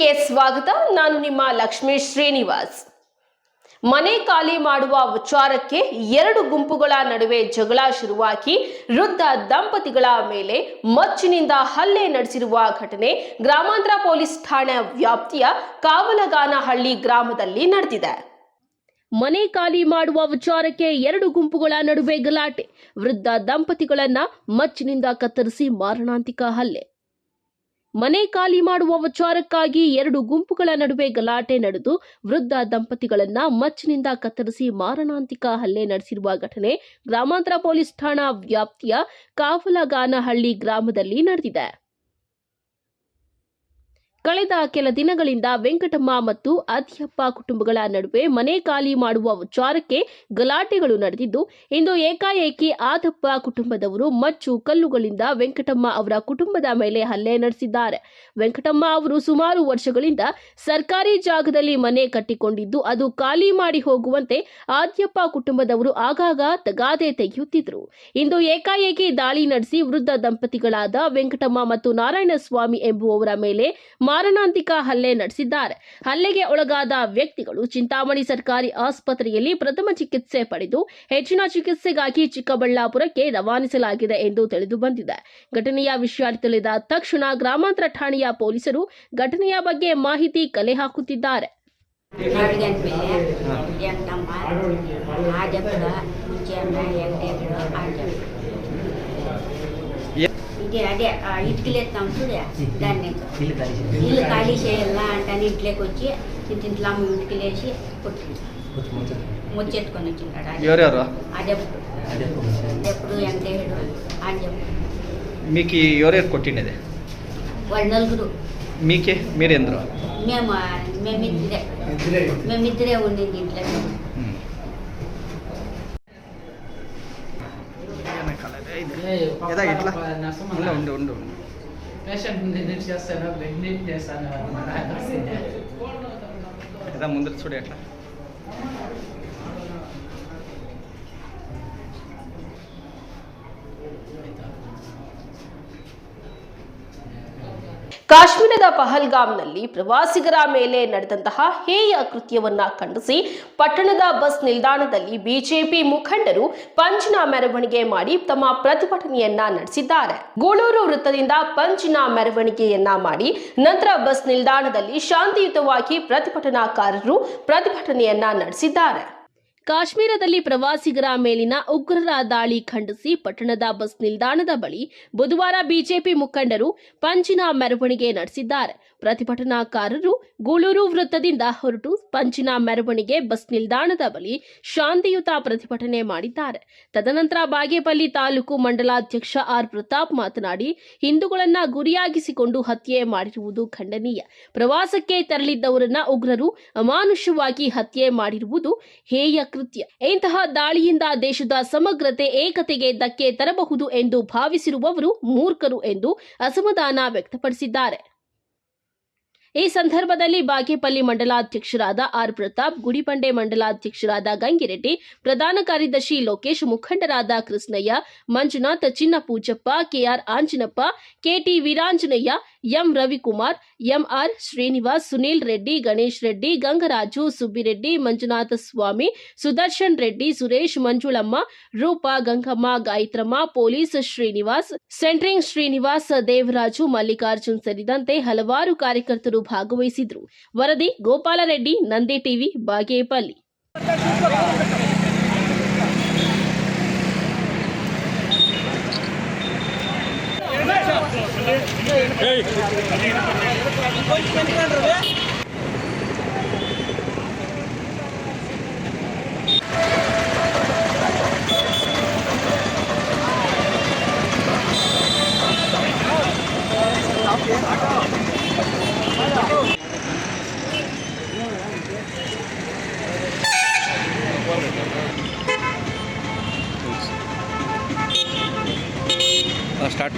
ಟಿವಿಗೆ ಸ್ವಾಗತ. ನಾನು ನಿಮ್ಮ ಲಕ್ಷ್ಮೀ ಶ್ರೀನಿವಾಸ್. ಮನೆ ಖಾಲಿ ಮಾಡುವ ವಿಚಾರಕ್ಕೆ ಎರಡು ಗುಂಪುಗಳ ನಡುವೆ ಜಗಳ ಶುರುವಾಗಿ ವೃದ್ಧ ದಂಪತಿಗಳ ಮೇಲೆ ಮಚ್ಚಿನಿಂದ ಹಲ್ಲೆ ನಡೆಸಿರುವ ಘಟನೆ ಗ್ರಾಮಾಂತರ ಪೊಲೀಸ್ ಠಾಣೆ ವ್ಯಾಪ್ತಿಯ ಕಾವಲಗಾನಹಳ್ಳಿ ಗ್ರಾಮದಲ್ಲಿ ನಡೆದಿದೆ. ಮನೆ ಖಾಲಿ ಮಾಡುವ ವಿಚಾರಕ್ಕೆ ಎರಡು ಗುಂಪುಗಳ ನಡುವೆ ಗಲಾಟೆ. ವೃದ್ಧ ದಂಪತಿಗಳನ್ನ ಮಚ್ಚಿನಿಂದ ಕತ್ತರಿಸಿ ಮಾರಣಾಂತಿಕ ಹಲ್ಲೆ. ಮನೆ ಖಾಲಿ ಮಾಡುವ ವಿಚಾರಕ್ಕಾಗಿ ಎರಡು ಗುಂಪುಗಳ ನಡುವೆ ಗಲಾಟೆ ನಡೆದು ವೃದ್ಧ ದಂಪತಿಗಳನ್ನ ಮಚ್ಚಿನಿಂದ ಕತ್ತರಿಸಿ ಮಾರಣಾಂತಿಕ ಹಲ್ಲೆ ನಡೆಸಿರುವ ಘಟನೆ ಗ್ರಾಮಾಂತರ ಪೊಲೀಸ್ ಠಾಣಾ ವ್ಯಾಪ್ತಿಯ ಕಾವಲಗಾನಹಳ್ಳಿ ಗ್ರಾಮದಲ್ಲಿ ನಡೆದಿದೆ. ಕಳೆದ ಕೆಲ ದಿನಗಳಿಂದ ವೆಂಕಟಮ್ಮ ಮತ್ತು ಆದ್ಯಪ್ಪ ಕುಟುಂಬಗಳ ನಡುವೆ ಮನೆ ಖಾಲಿ ಮಾಡುವ ವಿಚಾರಕ್ಕೆ ಗಲಾಟೆಗಳು ನಡೆದಿದ್ದು, ಇಂದು ಏಕಾಏಕಿ ಆದಪ್ಪ ಕುಟುಂಬದವರು ಮಚ್ಚು ಕಲ್ಲುಗಳಿಂದ ವೆಂಕಟಮ್ಮ ಅವರ ಕುಟುಂಬದ ಮೇಲೆ ಹಲ್ಲೆ ನಡೆಸಿದ್ದಾರೆ. ವೆಂಕಟಮ್ಮ ಅವರು ಸುಮಾರು ವರ್ಷಗಳಿಂದ ಸರ್ಕಾರಿ ಜಾಗದಲ್ಲಿ ಮನೆ ಕಟ್ಟಿಕೊಂಡಿದ್ದು, ಅದು ಖಾಲಿ ಮಾಡಿ ಹೋಗುವಂತೆ ಆದ್ಯಪ್ಪ ಕುಟುಂಬದವರು ಆಗಾಗ ತಗಾದೆ ತೆಗೆಯುತ್ತಿದ್ದರು. ಇಂದು ಏಕಾಏಕಿ ದಾಳಿ ನಡೆಸಿ ವೃದ್ಧ ದಂಪತಿಗಳಾದ ವೆಂಕಟಮ್ಮ ಮತ್ತು ನಾರಾಯಣಸ್ವಾಮಿ ಎಂಬುವವರ ಮೇಲೆ ಮಾರಣಾಂತಿಕ ಹಲ್ಲೆ ನಡೆಸಿದ್ದಾರೆ. ಹಲ್ಲೆಗೆ ಒಳಗಾದ ವ್ಯಕ್ತಿಗಳು ಚಿಂತಾಮಣಿ ಸರ್ಕಾರಿ ಆಸ್ಪತ್ರೆಯಲ್ಲಿ ಪ್ರಥಮ ಚಿಕಿತ್ಸೆ ಪಡೆದು ಹೆಚ್ಚಿನ ಚಿಕಿತ್ಸೆಗಾಗಿ ಚಿಕ್ಕಬಳ್ಳಾಪುರಕ್ಕೆ ರವಾನಿಸಲಾಗಿದೆ ಎಂದು ತಿಳಿದು ಬಂದಿದೆ. ಘಟನೆಯ ವಿಷಯ ತಿಳಿದ ತಕ್ಷಣ ಗ್ರಾಮಾಂತರ ಠಾಣೆಯ ಪೊಲೀಸರು ಘಟನೆಯ ಬಗ್ಗೆ ಮಾಹಿತಿ ಕಲೆ ಹಾಕುತ್ತಿದ್ದಾರೆ. ఇంకే అదే ఇటుకలేస్తాం చూడ దాన్ని. ఇల్లు ఖాళీ చేయాలా అంటే అని ఇంట్లోకి వచ్చి ఇంత ఇంట్లో అమ్మ ఇటుకలేసి ముచ్చెత్తుకొని వచ్చింటాడు అదే. ఎప్పుడు ఎంత అని మీకు ఎవరెవరు కొట్టిండేది? వాళ్ళు నలుగురు. మీకే మీరెందరు? మేము మేమిద్దరే. మేమిద్దరే ఉండింది ఇంట్లో ఏదా ఇట్లా ఉండు ఉండు ఉండు పేషెంట్ నీట్ చేస్తాను నీట్ చేస్తాను ఏదా ముందర చూడు ఎట్లా ಕಾಶ್ಮೀರದ ಪಹಲ್ಗಾಮ್ನಲ್ಲಿ ಪ್ರವಾಸಿಗರ ಮೇಲೆ ನಡೆದಂತಹ ಹೇಯ ಕೃತ್ಯವನ್ನ ಖಂಡಿಸಿ ಪಟ್ಟಣದ ಬಸ್ ನಿಲ್ದಾಣದಲ್ಲಿ ಬಿಜೆಪಿ ಮುಖಂಡರು ಪಂಚಿನ ಮೆರವಣಿಗೆ ಮಾಡಿ ತಮ್ಮ ಪ್ರತಿಭಟನೆಯನ್ನ ನಡೆಸಿದ್ದಾರೆ. ಗೂಳೂರು ವೃತ್ತದಿಂದ ಪಂಚಿನ ಮೆರವಣಿಗೆಯನ್ನ ಮಾಡಿ ನಂತರ ಬಸ್ ನಿಲ್ದಾಣದಲ್ಲಿ ಶಾಂತಿಯುತವಾಗಿ ಪ್ರತಿಭಟನಾಕಾರರು ಪ್ರತಿಭಟನೆಯನ್ನ ನಡೆಸಿದ್ದಾರೆ. ಕಾಶ್ಮೀರದಲ್ಲಿ ಪ್ರವಾಸಿಗರ ಮೇಲಿನ ಉಗ್ರರ ದಾಳಿ ಖಂಡಿಸಿ ಪಟ್ಟಣದ ಬಸ್ ನಿಲ್ದಾಣದ ಬಳಿ ಬುಧವಾರ ಬಿಜೆಪಿ ಮುಖಂಡರು ಪಂಚಿನ ಮೆರವಣಿಗೆ ನಡೆಸಿದ್ದಾರೆ. ಪ್ರತಿಭಟನಾಕಾರರು ಗೂಳೂರು ವೃತ್ತದಿಂದ ಹೊರಟು ಪಂಚಿನ ಮೆರವಣಿಗೆ ಬಸ್ ನಿಲ್ದಾಣದ ಬಳಿ ಶಾಂತಿಯುತ ಪ್ರತಿಭಟನೆ ಮಾಡಿದ್ದಾರೆ. ತದನಂತರ ಬಾಗೇಪಲ್ಲಿ ತಾಲೂಕು ಮಂಡಲಾಧ್ಯಕ್ಷ ಆರ್ ಪ್ರತಾಪ್ ಮಾತನಾಡಿ, ಹಿಂದೂಗಳನ್ನ ಗುರಿಯಾಗಿಸಿಕೊಂಡು ಹತ್ಯೆ ಮಾಡಿರುವುದು ಖಂಡನೀಯ. ಪ್ರವಾಸಕ್ಕೆ ತೆರಳಿದ್ದವರನ್ನ ಉಗ್ರರು ಅಮಾನುಷವಾಗಿ ಹತ್ಯೆ ಮಾಡಿರುವುದು ಹೇಯ ಕೃತ್ಯ. ಇಂತಹ ದಾಳಿಯಿಂದ ದೇಶದ ಸಮಗ್ರತೆ ಏಕತೆಗೆ ಧಕ್ಕೆ ತರಬಹುದು ಎಂದು ಭಾವಿಸಿರುವವರು ಮೂರ್ಖರು ಎಂದು ಅಸಮಾಧಾನ ವ್ಯಕ್ತಪಡಿಸಿದ್ದಾರೆ. ಈ ಸಂದರ್ಭದಲ್ಲಿ ಬಾಗೇಪಲ್ಲಿ ಮಂಡಲಾಧ್ಯಕ್ಷರಾದ ಆರ್ ಪ್ರತಾಪ್ ಗುಡಿಬಂಡೆ ಮಂಡಲಾಧ್ಯಕ್ಷರಾದ ಗಂಗಿರೆಡ್ಡಿ, ಪ್ರಧಾನ ಕಾರ್ಯದರ್ಶಿ ಲೋಕೇಶ್, ಮುಖಂಡರಾದ Krishnaiah, Manjunath Chinna Pujappa KR Anjanappa, KT Veeranjaneya M Ravikumar MR Srinivas, Sunil Reddy, Ganesh Reddy, Gangaraju Subbireddy Manjunatha Swamy, Sudarshan Reddy, Suresh Manjulamma, Rupa Gangamma, Gayatramma, police Srinivas, centring Srinivas, Devaraju, Mallikarjun ಸೇರಿದಂತೆ ಹಲವಾರು ಕಾರ್ಯಕರ್ತರು ಭಾಗವಹಿಸಿದ್ರು. ವರದಿ Gopalreddy, Nandi TV, Bagepalli.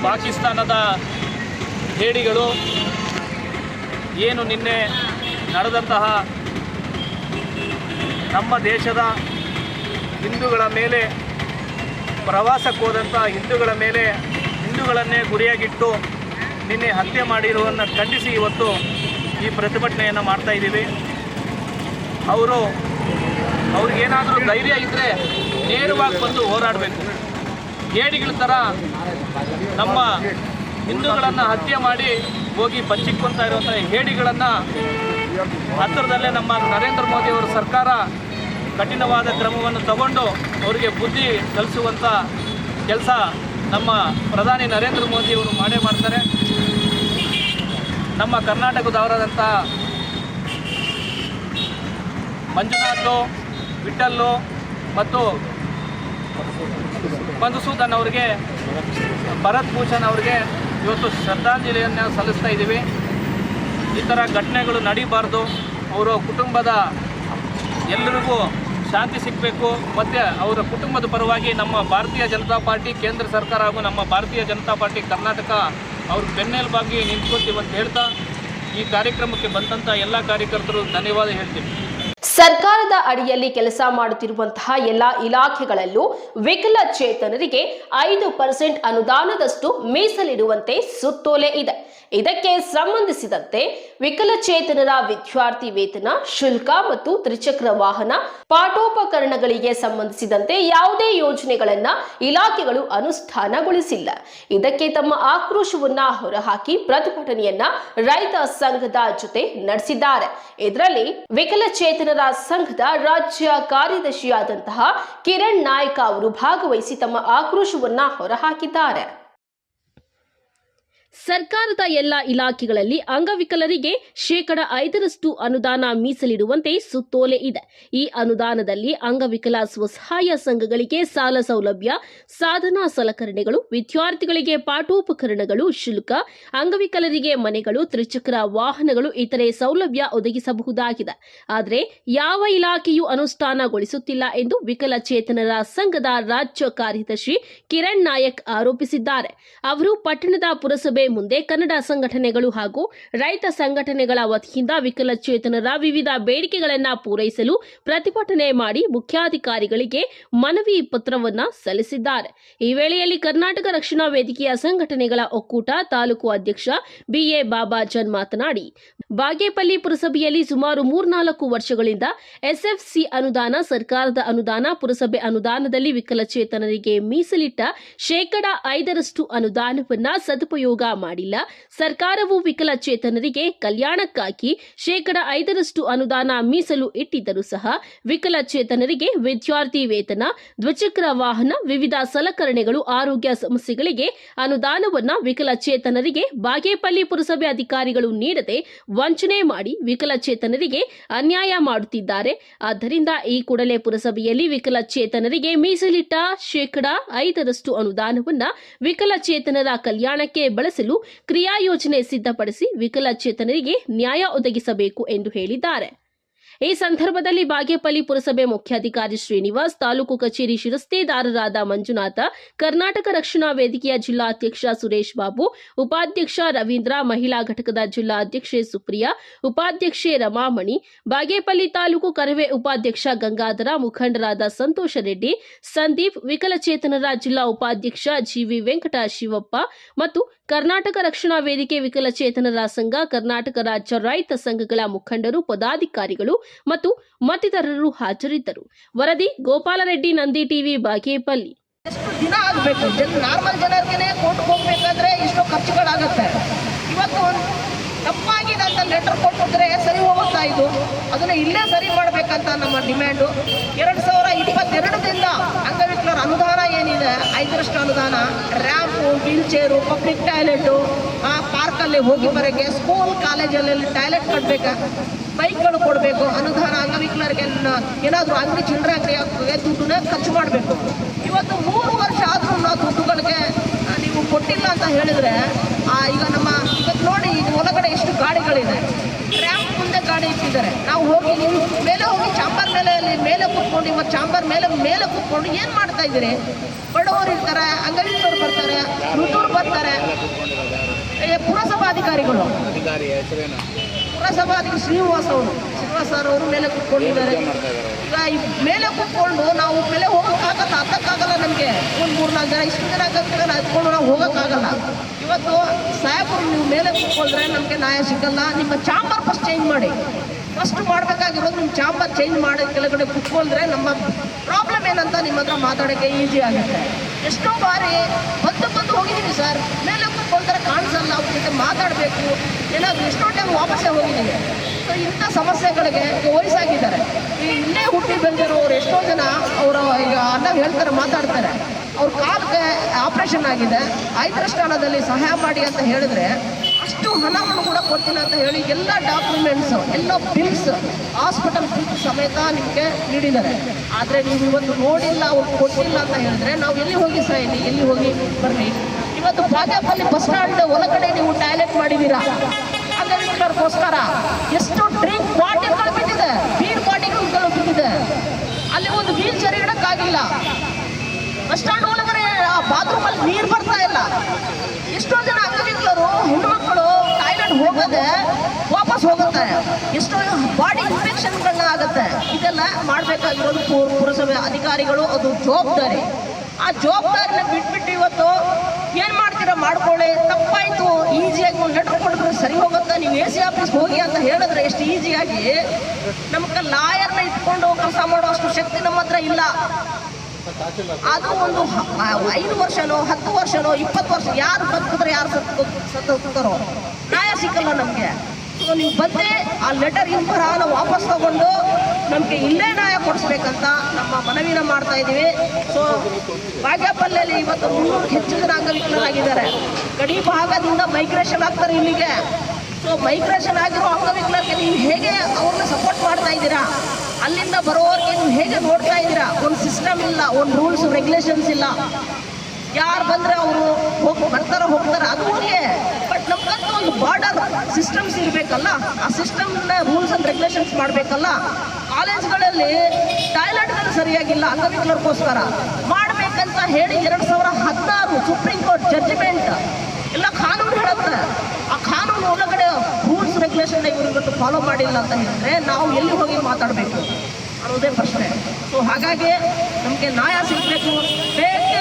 ಪಾಕಿಸ್ತಾನದ ಹೇಡಿಗಳು ಏನು ನಿನ್ನೆ ನಡೆದಂತಹ ನಮ್ಮ ದೇಶದ ಹಿಂದೂಗಳ ಮೇಲೆ, ಪ್ರವಾಸಕ್ಕೆ ಹೋದಂಥ ಹಿಂದೂಗಳ ಮೇಲೆ ಹಿಂದೂಗಳನ್ನೇ ಗುರಿಯಾಗಿಟ್ಟು ನಿನ್ನೆ ಹತ್ಯೆ ಮಾಡಿರುವುದನ್ನು ಖಂಡಿಸಿ ಇವತ್ತು ಈ ಪ್ರತಿಭಟನೆಯನ್ನು ಮಾಡ್ತಾ ಇದ್ದೀವಿ. ಅವರು ಅವ್ರಿಗೇನಾದರೂ ಧೈರ್ಯ ಇದ್ದರೆ ನೇರವಾಗಿ ಬಂದು ಹೋರಾಡಬೇಕು. ಹೇಡಿಗಳ ಥರ ನಮ್ಮ ಹಿಂದೂಗಳನ್ನು ಹತ್ಯೆ ಮಾಡಿ ಹೋಗಿ ಬಚ್ಚಿಕ್ಕೊಂತ ಇರುವಂಥ ಹೇಡಿಗಳನ್ನು ಹತ್ತಿರದಲ್ಲೇ ನಮ್ಮ ನರೇಂದ್ರ ಮೋದಿ ಅವರ ಸರ್ಕಾರ ಕಠಿಣವಾದ ಕ್ರಮವನ್ನು ತಗೊಂಡು ಅವರಿಗೆ ಬುದ್ಧಿ ಕಲಿಸುವಂಥ ಕೆಲಸ ನಮ್ಮ ಪ್ರಧಾನಿ ನರೇಂದ್ರ ಮೋದಿಯವರು ಮಾಡೇ ಮಾಡ್ತಾರೆ. ನಮ್ಮ ಕರ್ನಾಟಕದವರಾದಂಥ ಮಂಜುನಾಥು, ವಿಠಲ್ಲು ಮತ್ತು ಮಧುಸೂದನ್ ಅವರಿಗೆ, ಭರತ್ ಭೂಷಣ್ ಅವರಿಗೆ ಇವತ್ತು ಶ್ರದ್ಧಾಂಜಲಿಯನ್ನು ಸಲ್ಲಿಸ್ತಾ ಇದ್ದೀವಿ. ಈ ಥರ ಘಟನೆಗಳು ನಡೀಬಾರ್ದು. ಅವರ ಕುಟುಂಬದ ಎಲ್ಲರಿಗೂ ಶಾಂತಿ ಸಿಗಬೇಕು. ಮತ್ತು ಅವರ ಕುಟುಂಬದ ಪರವಾಗಿ ನಮ್ಮ ಭಾರತೀಯ ಜನತಾ ಪಾರ್ಟಿ, ಕೇಂದ್ರ ಸರ್ಕಾರ ಹಾಗೂ ನಮ್ಮ ಭಾರತೀಯ ಜನತಾ ಪಾರ್ಟಿ ಕರ್ನಾಟಕ ಅವ್ರ ಬೆನ್ನೆಲುಬಾಗಿ ನಿಂತ್ಕೊತೀವಿ ಅಂತ ಹೇಳ್ತಾ ಈ ಕಾರ್ಯಕ್ರಮಕ್ಕೆ ಬಂದಂಥ ಎಲ್ಲ ಕಾರ್ಯಕರ್ತರು ಧನ್ಯವಾದ ಹೇಳ್ತೀನಿ. ಸರ್ಕಾರದ ಅಡಿಯಲ್ಲಿ ಕೆಲಸ ಮಾಡುತ್ತಿರುವಂತಹ ಎಲ್ಲ ಇಲಾಖೆಗಳಲ್ಲೂ ವಿಕಲಚೇತನರಿಗೆ ಐದು ಪರ್ಸೆಂಟ್ ಅನುದಾನದಷ್ಟು ಮೀಸಲಿಡುವಂತೆ ಸುತ್ತೋಲೆ ಇದೆ. ಇದಕ್ಕೆ ಸಂಬಂಧಿಸಿದಂತೆ ವಿಕಲಚೇತನರ ವಿದ್ಯಾರ್ಥಿ ವೇತನ, ಶುಲ್ಕ ಮತ್ತು ತ್ರಿಚಕ್ರ ವಾಹನ, ಪಾಠೋಪಕರಣಗಳಿಗೆ ಸಂಬಂಧಿಸಿದಂತೆ ಯಾವುದೇ ಯೋಜನೆಗಳನ್ನ ಇಲಾಖೆಗಳು ಅನುಷ್ಠಾನಗೊಳಿಸಿಲ್ಲ. ಇದಕ್ಕೆ ತಮ್ಮ ಆಕ್ರೋಶವನ್ನ ಹೊರಹಾಕಿ ಪ್ರತಿಭಟನೆಯನ್ನ ರೈತ ಸಂಘದ ಜೊತೆ ನಡೆಸಿದ್ದಾರೆ. ಇದರಲ್ಲಿ ವಿಕಲಚೇತನರ ಸಂಘದ ರಾಜ್ಯ ಕಾರ್ಯದರ್ಶಿಯಾದಂತಹ ಕಿರಣ್ ನಾಯ್ಕ ಅವರು ಭಾಗವಹಿಸಿ ತಮ್ಮ ಆಕ್ರೋಶವನ್ನ ಹೊರಹಾಕಿದ್ದಾರೆ. ಸರ್ಕಾರದ ಎಲ್ಲ ಇಲಾಖೆಗಳಲ್ಲಿ ಅಂಗವಿಕಲರಿಗೆ ಶೇಕಡ ಐದರಷ್ಟು ಅನುದಾನ ಮೀಸಲಿಡುವಂತೆ ಸುತ್ತೋಲೆ ಇದೆ. ಈ ಅನುದಾನದಲ್ಲಿ ಅಂಗವಿಕಲ ಸ್ವಸಹಾಯ ಸಂಘಗಳಿಗೆ ಸಾಲ ಸೌಲಭ್ಯ, ಸಾಧನಾ ಸಲಕರಣೆಗಳು, ವಿದ್ಯಾರ್ಥಿಗಳಿಗೆ ಪಾಠೋಪಕರಣಗಳು ಶುಲ್ಕ, ಅಂಗವಿಕಲರಿಗೆ ಮನೆಗಳು, ತ್ರಿಚಕ್ರ ವಾಹನಗಳು, ಇತರೆ ಸೌಲಭ್ಯ ಒದಗಿಸಬಹುದಾಗಿದೆ. ಆದರೆ ಯಾವ ಇಲಾಖೆಯೂ ಅನುಷ್ಠಾನಗೊಳಿಸುತ್ತಿಲ್ಲ ಎಂದು ವಿಕಲಚೇತನರ ಸಂಘದ ರಾಜ್ಯ ಕಾರ್ಯದರ್ಶಿ ಕಿರಣ್ ನಾಯಕ್ ಆರೋಪಿಸಿದ್ದಾರೆ. ಅವರು ಪಟ್ಟಣದ ಪುರಸಭೆ ಮುಂದೆ ಕನ್ನಡ ಸಂಘಟನೆಗಳು ಹಾಗೂ ರೈತ ಸಂಘಟನೆಗಳ ವತಿಯಿಂದ ವಿಕಲಚೇತನರ ವಿವಿಧ ಬೇಡಿಕೆಗಳನ್ನು ಪೂರೈಸಲು ಪ್ರತಿಭಟನೆ ಮಾಡಿ ಮುಖ್ಯಾಧಿಕಾರಿಗಳಿಗೆ ಮನವಿ ಪತ್ರವನ್ನ ಸಲ್ಲಿಸಿದ್ದಾರೆ. ಈ ವೇಳೆಯಲ್ಲಿ ಕರ್ನಾಟಕ ರಕ್ಷಣಾ ವೇದಿಕೆಯ ಸಂಘಟನೆಗಳ ಒಕ್ಕೂಟ ತಾಲೂಕು ಅಧ್ಯಕ್ಷ ಬಿಎ ಬಾಬಾಜನ್ ಮಾತನಾಡಿ, ಬಾಗೇಪಲ್ಲಿ ಪುರಸಭೆಯಲ್ಲಿ ಸುಮಾರು ಮೂರ್ನಾಲ್ಕು ವರ್ಷಗಳಿಂದ ಎಸ್ಎಫ್ಸಿ ಅನುದಾನ, ಸರ್ಕಾರದ ಅನುದಾನ, ಪುರಸಭೆ ಅನುದಾನದಲ್ಲಿ ವಿಕಲಚೇತನರಿಗೆ ಮೀಸಲಿಟ್ಟ ಶೇಕಡಾ ಐದರಷ್ಟು ಅನುದಾನವನ್ನು ಸದುಪಯೋಗ ಮಾಡಿಲ್ಲ. ಸರ್ಕಾರವು ವಿಕಲಚೇತನರಿಗೆ ಕಲ್ಯಾಣಕ್ಕಾಗಿ ಶೇಕಡ ಐದರಷ್ಟು ಅನುದಾನ ಮೀಸಲು ಇಟ್ಟಿದ್ದರೂ ಸಹ ವಿಕಲಚೇತನರಿಗೆ ವಿದ್ಯಾರ್ಥಿ ವೇತನ, ದ್ವಿಚಕ್ರ ವಾಹನ, ವಿವಿಧ ಸಲಕರಣೆಗಳು, ಆರೋಗ್ಯ ಸಮಸ್ಯೆಗಳಿಗೆ ಅನುದಾನವನ್ನು ವಿಕಲಚೇತನರಿಗೆ ಬಾಗೇಪಲ್ಲಿ ಪುರಸಭೆ ಅಧಿಕಾರಿಗಳು ನೀಡದೆ ವಂಚನೆ ಮಾಡಿ ವಿಕಲಚೇತನರಿಗೆ ಅನ್ಯಾಯ ಮಾಡುತ್ತಿದ್ದಾರೆ. ಆದ್ದರಿಂದ ಈ ಕೂಡಲೇ ಪುರಸಭೆಯಲ್ಲಿ ವಿಕಲಚೇತನರಿಗೆ ಮೀಸಲಿಟ್ಟ ಶೇಕಡ ಐದರಷ್ಟು ಅನುದಾನವನ್ನು ವಿಕಲಚೇತನರ ಕಲ್ಯಾಣಕ್ಕೆ ಬಳಸಲು ಕ್ರಿಯಾ ಯೋಜನೆ ಸಿದ್ಧಪಡಿಸಿ ವಿಕಲಚೇತನರಿಗೆ ನ್ಯಾಯ ಒದಗಿಸಬೇಕು ಎಂದು ಹೇಳಿದ್ದಾರೆ. ಈ ಸಂದರ್ಭದಲ್ಲಿ ಬಾಗೇಪಲ್ಲಿ ಪುರಸಭೆ ಮುಖ್ಯಾಧಿಕಾರಿ ಶ್ರೀನಿವಾಸ್, ತಾಲೂಕು ಕಚೇರಿ ಶಿರಸ್ತೇದಾರರಾದ ಮಂಜುನಾಥ, ಕರ್ನಾಟಕ ರಕ್ಷಣಾ ವೇದಿಕೆಯ ಜಿಲ್ಲಾ ಅಧ್ಯಕ್ಷ ಸುರೇಶ್ ಬಾಬು, ಉಪಾಧ್ಯಕ್ಷ ರವೀಂದ್ರ, ಮಹಿಳಾ ಘಟಕದ ಜಿಲ್ಲಾ ಅಧ್ಯಕ್ಷೆ ಸುಪ್ರಿಯಾ, ಉಪಾಧ್ಯಕ್ಷೆ ರಮಾಮಣಿ, ಬಾಗೇಪಲ್ಲಿ ತಾಲೂಕು ಕರವೇ ಉಪಾಧ್ಯಕ್ಷ ಗಂಗಾಧರ, ಮುಖಂಡರಾದ ಸಂತೋಷ ರೆಡ್ಡಿ, ಸಂದೀಪ್, ವಿಕಲಚೇತನರ ಜಿಲ್ಲಾ ಉಪಾಧ್ಯಕ್ಷ ಜಿವಿ ವೆಂಕಟ ಶಿವಪ್ಪ ಮತ್ತು ಕರ್ನಾಟಕ ರಕ್ಷಣಾ ವೇದಿಕೆ ವಿಕಲಚೇತನರ ಸಂಘ, ಕರ್ನಾಟಕ ರಾಜ್ಯ ರೈತ ಸಂಘಗಳ ಮುಖಂಡರು, ಪದಾಧಿಕಾರಿಗಳು ಮತ್ತು ಮತ್ತಿತರರು ಹಾಜರಿದ್ದರು. ವರದಿ ಗೋಪಾಲರೆಡ್ಡಿ ನಂದಿ ಟಿವಿ, ಬಾಗೇಪಲ್ಲಿ. ಎಷ್ಟು ದಿನ ಆಗಬೇಕು? ಜನ ನಾರ್ಮಲ್ ಜನರಿಗೆ ಕೋರ್ಟ್ಗೆ ಹೋಗ್ಬೇಕಾದ್ರೆ ಇಷ್ಟು ಖರ್ಚುಗಳಾಗತ್ತೆ. ಇವತ್ತು ತಪ್ಪಾಗಿ ಅಂತ ಲೆಟರ್ ಕೊಟ್ಟಿದ್ರೆ ಸರಿ ಹೋಗುತ್ತಾ ಇದು? ಅದನ್ನ ಇಲ್ಲೇ ಸರಿ ಮಾಡಬೇಕಂತ ನಮ್ಮ ಡಿಮ್ಯಾಂಡು ಎರಡು ಸಾವಿರ ಇಪ್ಪತ್ತೆರಡರಿಂದ ಅಂಗವಿಕಲರ ಅನುದಾನ ಏನಿದೆ? ಐದರಷ್ಟು ಅನುದಾನ, ramp wheel chair public toilet ಪಾರ್ಕಲ್ಲಿ ಹೋಗಿ ಬರೋಕ್ಕೆ ಸ್ಕೂಲ್ ಕಾಲೇಜಲ್ಲಿ ಟಾಯ್ಲೆಟ್ ಕಟ್ಟಬೇಕಾ ಬೈಕ್ಗಳು ಕೊಡಬೇಕು, ಅನುದಾನ, ಅಂಗವಿಕಲರಿಗೆ ಏನಾದರೂ ಅಂಗಡಿ ಚಿಲ್ಲರೆ ಅಂಗಡಿ ದುಡ್ಡನ್ನ ಖರ್ಚು ಮಾಡಬೇಕು. ಇವತ್ತು ಮೂರು ವರ್ಷ ಆದರೂ ನಾವು ದುಡ್ಡುಗಳಿಗೆ ನೀವು ಕೊಟ್ಟಿಲ್ಲ ಅಂತ ಹೇಳಿದರೆ ಈಗ ನಮ್ಮ ಇವತ್ತು ನೋಡಿ ಈಗ ಒಳಗಡೆ ಎಷ್ಟು ಗಾಡಿಗಳಿದೆ. ರ್ಯಾಂಪ್ ಮುಂದೆ ಗಾಡಿ ಇಟ್ಟಿದ್ದಾರೆ. ನಾವು ಹೋಗಿ ನೀವು ಮೇಲೆ ಹೋಗಿ ಚಾಂಬರ್ ಮೇಲೆ ಅಲ್ಲಿ ಮೇಲೆ ಕೂತ್ಕೊಂಡು ಇವತ್ತು ಚಾಂಬರ್ ಮೇಲೆ ಮೇಲೆ ಕೂತ್ಕೊಂಡು ಏನು ಮಾಡ್ತಾ ಇದ್ದೀರಿ? ಬಡವರು ಇರ್ತಾರೆ, ಅಂಗವಿಕಲರು ಬರ್ತಾರೆ, ದುಡ್ಡೂರು ಬರ್ತಾರೆ. ಪುರಸಭಾಧಿಕಾರಿಗಳು. ಪುರಸಭಾಧಿಕಾರಿ ಶ್ರೀನಿವಾಸ್ ಅವರು. ಶ್ರೀನಿವಾಸ ಸರ್ ಅವರು ಮೇಲೆ ಕೂತ್ಕೊಂಡಿದ್ದಾರೆ. ಮೇಲೆ ಕೂತ್ಕೊಂಡು ನಾವು ಮೇಲೆ ಹೋಗೋಕ್ಕಾಗಲ್ಲ ಹತ್ತಕ್ಕಾಗಲ್ಲ ನಮಗೆ. ಒಂದು ಮೂರು ನಾಲ್ಕು ಜನ ಇಷ್ಟು ಜನ ಜನ ಹತ್ಕೊಂಡು ನಾವು ಹೋಗೋಕ್ಕಾಗಲ್ಲ. ಇವತ್ತು ಸಾಹೇಬರು ನೀವು ಮೇಲೆ ಕೂತ್ಕೊಂಡ್ರೆ ನಮಗೆ ನ್ಯಾಯ ಸಿಗಲ್ಲ. ನಿಮ್ಮ ಚಾಂಬರ್ ಫಸ್ಟ್ ಚೇಂಜ್ ಮಾಡಿ. ಫಸ್ಟ್ ಮಾಡಬೇಕಾಗಿರೋದು ನಿಮ್ಮ ಚಾಂಬರ್ ಚೇಂಜ್ ಮಾಡಿ ಕೆಳಗಡೆ ಕುತ್ಕೊಂಡ್ರೆ ನಮ್ಮ ಪ್ರಾಬ್ಲಮ್ ಏನಂತ ನಿಮ್ಮ ಹತ್ರ ಮಾತಾಡೋಕ್ಕೆ ಈಸಿ ಆಗುತ್ತೆ. ಎಷ್ಟೋ ಬಾರಿ ಬಂದು ಬಂದು ಹೋಗಿದ್ದೀವಿ ಸರ್. ಮೇಲೆ ಕೂತ್ಕೊಳ್ತಾರೆ ಕಾಣಿಸಲ್ಲ, ಅವ್ರ ಜೊತೆ ಮಾತಾಡಬೇಕು. ಏನಾದರೂ ಎಷ್ಟೋ ಟೈಮ್ ವಾಪಸ್ಸೇ ಹೋಗಿದ್ದೀನಿ. ಸೊ ಇಂಥ ಸಮಸ್ಯೆಗಳಿಗೆ ವಯಸ್ಸಾಗಿದ್ದಾರೆ. ಈ ಇಲ್ಲೇ ಹುಟ್ಟಿ ಬೆಳೆದಿರೋರು ಎಷ್ಟೋ ಜನ ಅವರು ಈಗ ಅನ್ನ ಹೇಳ್ತಾರೆ ಮಾತಾಡ್ತಾರೆ. ಅವ್ರ ಕಾಲಕ್ಕೆ ಆಪ್ರೇಷನ್ ಆಗಿದೆ. ಸ್ಥಾನದಲ್ಲಿ ಸಹಾಯ ಮಾಡಿ ಅಂತ ಹೇಳಿದ್ರೆ ಅಷ್ಟು ಹಣವನ್ನು ಕೂಡ ಕೊಡ್ತೀನಿ ಅಂತ ಹೇಳಿ ಎಲ್ಲ ಡಾಕ್ಯುಮೆಂಟ್ಸ್ ಎಲ್ಲ ಬಿಲ್ಸ್ ಹಾಸ್ಪಿಟಲ್ ಬಿಲ್ ಸಮೇತ ನಿಮಗೆ ನೀಡಿದ್ದಾರೆ. ಆದರೆ ನೀವು ಇವತ್ತು ನೋಡಿಲ್ಲ, ಅವ್ರು ಕೊಟ್ಟಿಲ್ಲ ಅಂತ ಹೇಳಿದ್ರೆ ನಾವು ಎಲ್ಲಿ ಹೋಗಿ ಸಾಯಿಲಿ, ಎಲ್ಲಿ ಹೋಗಿ ಬರಲಿ? ಇವತ್ತು ಬಾಗೇಪಲ್ಲಿ ಬಸ್ ಸ್ಟ್ಯಾಂಡ್ ಒಳಗಡೆ ನೀವು ಟಾಯ್ಲೆಟ್ ಮಾಡಿದ್ದೀರಾ ಅದಕ್ಕೋಸ್ಕರ ಎಷ್ಟು ಡ್ರಿಂಕ್ ಬಾಟಿಲ್ಗಳು ಬಿದ್ದಿದೆ. ಬೀರ್ ಬಾಟಿಲ್ಗಳು ಬಿದ್ದಿದೆ. ಅಲ್ಲಿ ಒಂದು ವೀಲ್ ಚೇರ್ ಇಡಕ್ಕಾಗಿಲ್ಲ. ಬಸ್ ಸ್ಟ್ಯಾಂಡ್ ಒಳಗಡೆ ಆ ಬಾತ್ರೂಮ್ ಅಲ್ಲಿ ನೀರು ಬರ್ತಾ ಇಲ್ಲ. ಎಷ್ಟೋ ಜನ ಅಂಗವಿಕಲರು ಹೆಣ್ಮಕ್ಳು ಟಾಯ್ಲೆಟ್ ಹೋಗದೆ ವಾಪಸ್ ಹೋಗುತ್ತೆ. ಎಷ್ಟೋ ಬಾಡಿ ಇನ್ಫೆಕ್ಷನ್ಗಳನ್ನ ಆಗುತ್ತೆ. ಇದೆಲ್ಲ ಮಾಡಬೇಕಾಗಿರೋದು ಪುರಸಭೆ ಅಧಿಕಾರಿಗಳು. ಅದು ಜವಾಬ್ದಾರಿ. ಆ ಜವಾಬ್ದಾರಿನ ಬಿಟ್ಬಿಟ್ಟು ಇವತ್ತು ಏನ್ ಮಾಡ್ತೀರಾ? ಮಾಡ್ಕೊಳ್ಳಿ. ತಪ್ಪಾಯ್ತು. ಈಸಿಯಾಗಿ ಒಂದು ಲೆಟರ್ ಕೊಡಿದ್ರು ಸರಿ ಹೋಗುತ್ತಾ. ನೀವು ಎ ಸಿ ಆಫೀಸ್ ಹೋಗಿ ಅಂತ ಹೇಳಿದ್ರೆ ಎಷ್ಟು ಈಸಿಯಾಗಿ ನಮ್ಗೆ ಲಾಯರ್ನ ಇಟ್ಕೊಂಡು ಕೆಲಸ ಮಾಡೋ ಅಷ್ಟು ಶಕ್ತಿ ನಮ್ಮ ಹತ್ರ ಇಲ್ಲ. ಅದು ಒಂದು ಐದು ವರ್ಷನೋ, ಹತ್ತು ವರ್ಷನೋ, ಇಪ್ಪತ್ತು ವರ್ಷ ಯಾರು ಬದುಕಿದ್ರೆ ಯಾರು ಸತ್ತು ಸತ್ತೋಗ್ತಾರೋ? ನ್ಯಾಯ ಸಿಕ್ಕಲ್ಲ ನಮಗೆ. ಸೊ ನೀವು ಬಂದೆ ಆ ಲೆಟರ್ ಇಂಪರಾನ ವಾಪಸ್ ತಗೊಂಡು ನಮಗೆ ಇಲ್ಲೇ ನ್ಯಾಯ ಕೊಡಿಸ್ಬೇಕಂತ ನಮ್ಮ ಮನವಿನ ಮಾಡ್ತಾ ಇದ್ದೀವಿ. ಸೊ ಬಾಗೇಪಲ್ಲಿಯಲ್ಲಿ ಇವತ್ತು ಮುನ್ನೂರು ಹೆಚ್ಚು ಜನ ಅಂಗವಿಕಲರಾಗಿದ್ದಾರೆ. ಗಡಿ ಭಾಗದಿಂದ ಮೈಗ್ರೇಷನ್ ಆಗ್ತಾರೆ ಇಲ್ಲಿಗೆ. ಸೊ ಮೈಗ್ರೇಷನ್ ಆಗಿರೋ ಅಂಗವಿಕಲರಿಗೆ ನೀವು ಹೇಗೆ ಅವ್ರನ್ನ ಸಪೋರ್ಟ್ ಮಾಡ್ತಾ ಇದ್ದೀರಾ? ಅಲ್ಲಿಂದ ಬರೋರಿಗೆ ನೀವು ಹೇಗೆ ನೋಡ್ತಾ ಇದ್ದೀರಾ? ಒಂದು ಸಿಸ್ಟಮ್ ಇಲ್ಲ, ಒಂದು ರೂಲ್ಸ್ ರೆಗ್ಯುಲೇಷನ್ಸ್ ಇಲ್ಲ. ಯಾರು ಬಂದರೆ ಅವರು ಹೋಗಿ ಬರ್ತಾರೋ, ಹೋಗ್ತಾರೋ. ಅದು ಬಟ್ ನಮ್ಗಂತೂ ಒಂದು ಬಾರ್ಡರ್ ಸಿಸ್ಟಮ್ಸ್ ಇರಬೇಕಲ್ಲ, ಆ ಸಿಸ್ಟಮ್ನ ರೂಲ್ಸ್ ಅಂಡ್ ರೆಗ್ಯುಲೇಷನ್ಸ್ ಮಾಡಬೇಕಲ್ಲ, ಕಾಲೇಜ್ಗಳಲ್ಲಿ ಟಾಯ್ಲೆಟ್ಗಳು ಸರಿಯಾಗಿಲ್ಲ ಅಂಗವಿಕಲರಿಗೋಸ್ಕರ. ಮಾಡಬೇಕಂತ ಹೇಳಿ ಎರಡು ಸಾವಿರ ಹದಿನಾರು ಸುಪ್ರೀಂ ಕೋರ್ಟ್ ಜಡ್ಜ್ಮೆಂಟ್ ಎಲ್ಲ ಕಾನೂನು ಹೇಳುತ್ತೆ. ಆ ಕಾನೂನು ಒಳಗಡೆ ರೂಲ್ಸ್ ರೆಗ್ಯುಲೇಷನ್ ಇವರು ಇವತ್ತು ಫಾಲೋ ಮಾಡಿಲ್ಲ ಅಂತ ಹೇಳಿದ್ರೆ ನಾವು ಎಲ್ಲಿ ಹೋಗಿ ಮಾತಾಡಬೇಕು? ಅನ್ನೋದೇ ಪ್ರಶ್ನೆ. ಸೊ ಹಾಗಾಗಿ ನಮಗೆ ನ್ಯಾಯ ಸಿಗಬೇಕು. ಬೇಕೇ.